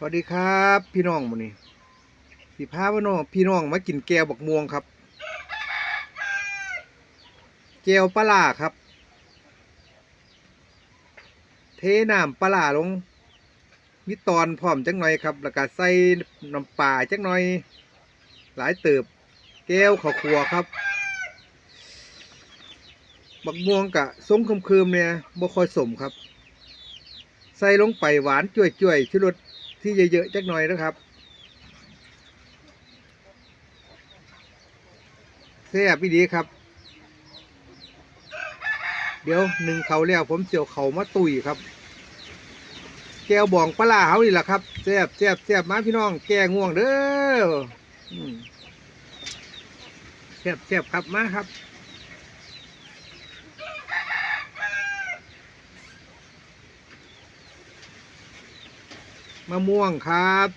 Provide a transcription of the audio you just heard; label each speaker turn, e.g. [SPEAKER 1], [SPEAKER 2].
[SPEAKER 1] สวัสดีครับ พี่น้องมื้อนี้สิพาพี่น้องพี่น้องมากินแก้วบักม่วงครับแก้วปลาร้าครับ เทน้ำปลาร้าลงมีตอนพร้อมจักหน่อยครับ แล้วก็ใส่น้ำปลาจักหน่อย หลายเติบ แก้วข้าวคั่วครับ บักม่วงกะทรงคืมเนี่ยบ่ค่อยสมครับ ใส่ลงไปหวานจ่วยๆชุรส ที่เยอะๆจักหน่อยนะครับแซ่บอีดีครับ เดี๋ยวหนึ่งเขาแล้วผมเจียวเขามาตุยครับ แก้วบองปลาเขานี่แหละครับแซ่บแซ่บแซ่บมาพี่น้อง แก้ง่วงเด้อแซ่บแซ่บครับมาครับ มะม่วงครับ